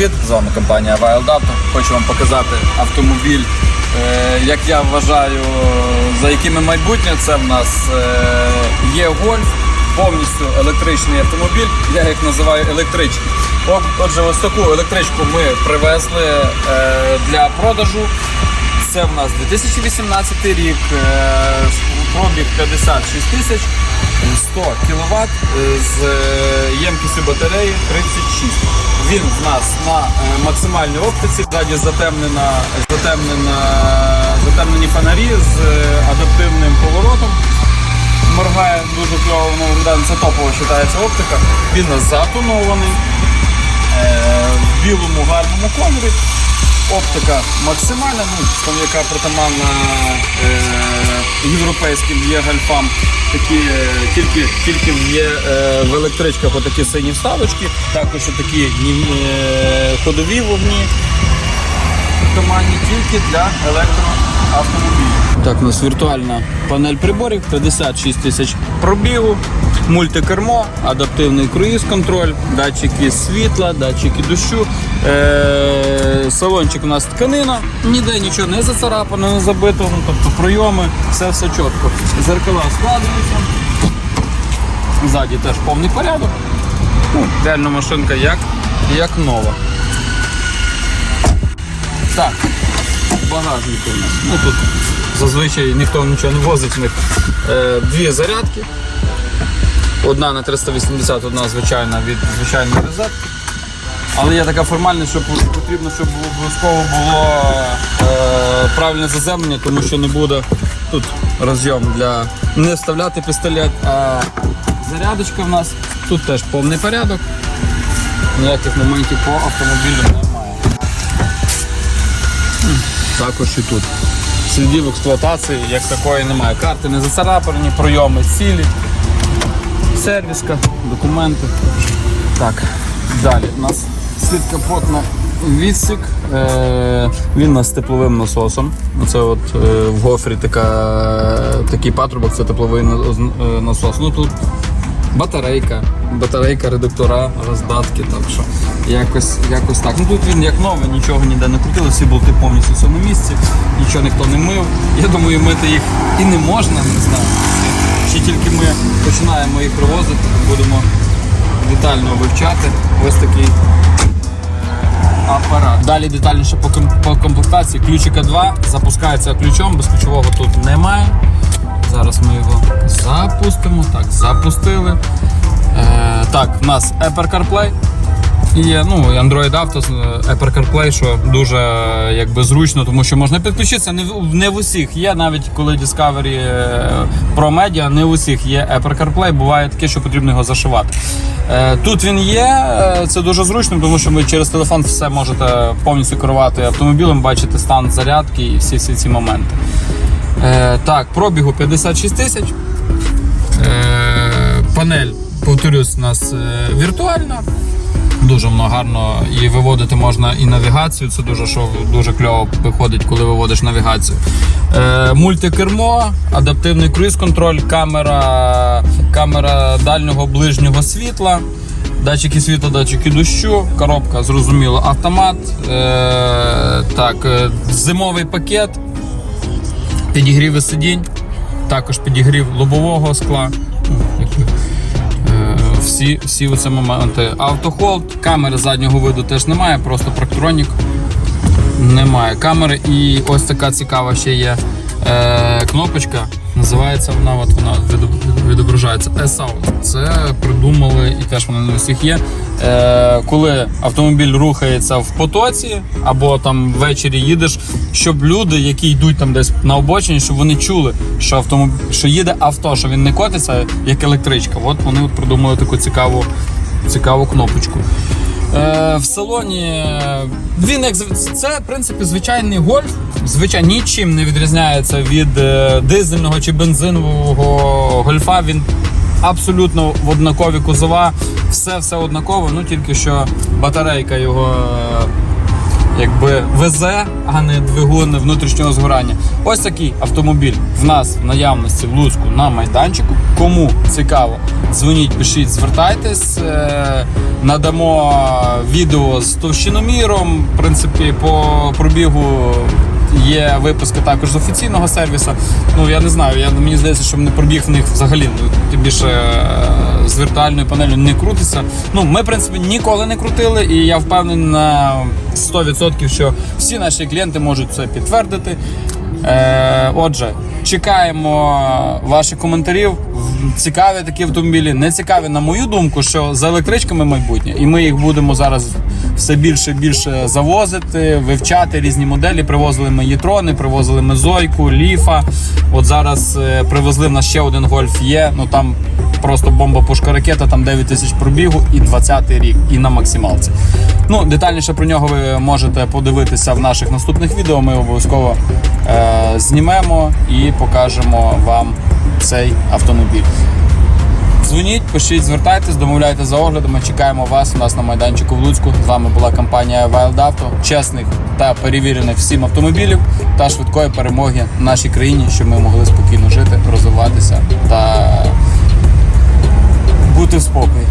привіт! З вами компанія Wild Auto. Хочу вам показати автомобіль, е, як я вважаю, за якими майбутнє. Це в нас е, є гольф, повністю електричний автомобіль. Я їх називаю електрички. Отже, ось таку електричку ми привезли е, для продажу. Це в нас 2018 рік, е, пробіг 56 тисяч, 100 кВт з е, ємкістю батареї 36. Він в нас на е, максимальній оптиці, ззаді затемнена, затемнена, затемнені фонарі з е, адаптивним поворотом. Моргає дуже кльово, це топово вважається оптика. Він затонований е, в білому гарному кольорі. Оптика максимальна, ну, там яка притаманна е, європейським є гальфам. Такі, е, тільки, тільки є е, в електричках отакі сині вставочки, також такі е, ходові вогні. Туманні тільки для електроавтомобілів. Так, у нас віртуальна панель приборів, 56 тисяч пробігу, мультикермо, адаптивний круїз-контроль, датчики світла, датчики дощу. Е- салончик у нас тканина, ніде нічого не зацарапано, не забито, ну, тобто пройоми, все все чітко. Зеркала складаються. Ззаді теж повний порядок. Ну, реально машинка як, як нова. Так, багажник у нас. Ну тут зазвичай ніхто нічого не возить в них. Е, дві зарядки. Одна на 380, одна звичайна від звичайної розетки. Але є така формальність, що потрібно, щоб обов'язково було е, правильне заземлення, тому що не буде тут розйом для не вставляти пістолет, а зарядочка в нас. Тут теж повний порядок. Ніяких моментів по автомобілю немає. Також і тут. Слідів експлуатації як такої немає. Карти не зацарапані, пройоми цілі, сервіска, документи. Так, далі у нас слід капотна відсік. Е, він у нас з тепловим насосом. Це от е, в гофрі така, такий патрубок, це тепловий е, насос. Ну тут батарейка, батарейка, редуктора, роздатки, так що якось, якось так. Ну тут він як новий, нічого ніде не крутили, всі болти повністю все на місці, нічого ніхто не мив. Я думаю, мити їх і не можна, не знаю. Ще тільки ми починаємо їх привозити, будемо детально вивчати. Ось такий апарат. Далі детальніше по, ком- по комплектації. Ключика 2 запускається ключом, без ключового тут немає. Зараз ми його запустимо. Так, запустили. Е, так, у нас Apple CarPlay. І ну, Android Auto, е, Apple CarPlay, що дуже е, якби, зручно, тому що можна підключитися. Не в, не в усіх є, навіть коли Discovery е, Pro Media, не в усіх є Apple CarPlay, буває таке, що потрібно його зашивати. Тут він є, це дуже зручно, тому що ви через телефон все можете повністю керувати автомобілем, бачити стан зарядки і всі, всі ці моменти. Так, пробігу 56 тисяч. Панель, повторюсь, у нас віртуальна. Дуже гарно і виводити можна і навігацію. Це дуже що дуже кльово виходить, коли виводиш навігацію. Е, мультикермо, адаптивний круїз-контроль, камера, камера дальнього ближнього світла, датчики світла, датчики дощу, коробка, зрозуміло, автомат. Е, так, е, зимовий пакет, підігріви сидінь, також підігрів лобового скла. Всі, всі оці моменти. Автохолд, камери заднього виду теж немає, просто проктронік. Немає камери. І ось така цікава ще є е, кнопочка. Називається вона, от вона відображається S-Out. Це придумали і теж вона не у всіх є. Е, коли автомобіль рухається в потоці, або там ввечері їдеш, щоб люди, які йдуть там десь на обочині, щоб вони чули, що автомобіль, що їде авто, що він не котиться, як електричка. От вони от придумали таку цікаву, цікаву кнопочку. Е, в салоні е, він як це, в принципі, звичайний гольф. Звичайно, нічим не відрізняється від е, дизельного чи бензинового гольфа. Він абсолютно в однакові кузова, все все однаково, ну тільки що батарейка його якби везе, а не двигун внутрішнього згорання. Ось такий автомобіль в нас в наявності в Луцьку на майданчику. Кому цікаво, дзвоніть, пишіть, звертайтесь. Е, Надамо відео з товщиноміром. В принципі, по пробігу є випуски також з офіційного сервісу. Ну я не знаю. Я мені здається, що не пробіг в них взагалі. Ну тим більше е, з віртуальною панелью не крутиться. Ну ми в принципі ніколи не крутили, і я впевнений на 100%, що всі наші клієнти можуть це підтвердити. Е, отже, чекаємо ваших коментарів. Цікаві такі автомобілі, не цікаві, на мою думку, що за електричками майбутнє, і ми їх будемо зараз все більше і більше завозити, вивчати різні моделі. Привозили ми Єтрони, привозили ми Зойку, Ліфа. От зараз е, привезли в нас ще один гольф є. Ну там просто бомба пушка ракета, там 9 тисяч пробігу і 20-й рік, і на максималці. Ну, детальніше про нього ви можете подивитися в наших наступних відео. Ми обов'язково е, знімемо і покажемо вам цей автомобіль. Дзвоніть, пишіть, звертайтесь, домовляйте за оглядами. Чекаємо вас у нас на майданчику в Луцьку. З вами була компанія Wild Auto. чесних та перевірених всім автомобілів та швидкої перемоги в нашій країні, щоб ми могли спокійно жити, розвиватися та бути в спокій.